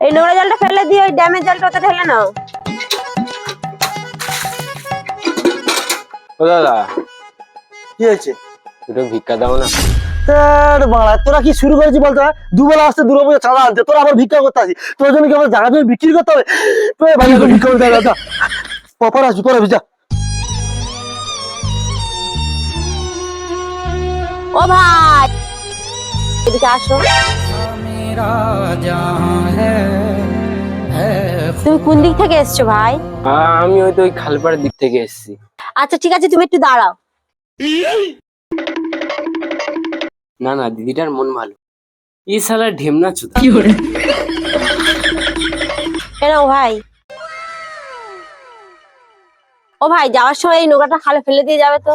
এই নোংরা জলটা ফেলে দিয়ে ওই ড্যামের জলটা ওতে ঢেলে নাও। ও দাদা। কি হয়েছে? দুটো ভিক্ষা দাও না। তোর বাড়া তোরা কি শুরু করেছি বলতো হ্যাঁ? দুবেলা আসতে দুটো বছর চাঁদা আনতে তোরা আবার ভিক্ষা করতে আসি তোর জন্য কি আমার জায়গা জমি বিক্রি করতে হবে? তোর ভাই এখন ভিক্ষা করতে হবে পর আসবি পরে যা। ও ভাই এদিকে আসো। তুমি কোন দিক থেকে এসছো ভাই? আমি হয়তো ওই খালপাড়ের দিক থেকে এসেছি। আচ্ছা ঠিক আছে তুমি একটু দাঁড়াও। না না দিদিটার মন ভালো। এই শালা ঢেমনা চুদা। কেন ভাই? ও ভাই যাওয়ার সময় এই নোংরাটা খালে ফেলে দিয়ে যাবে তো?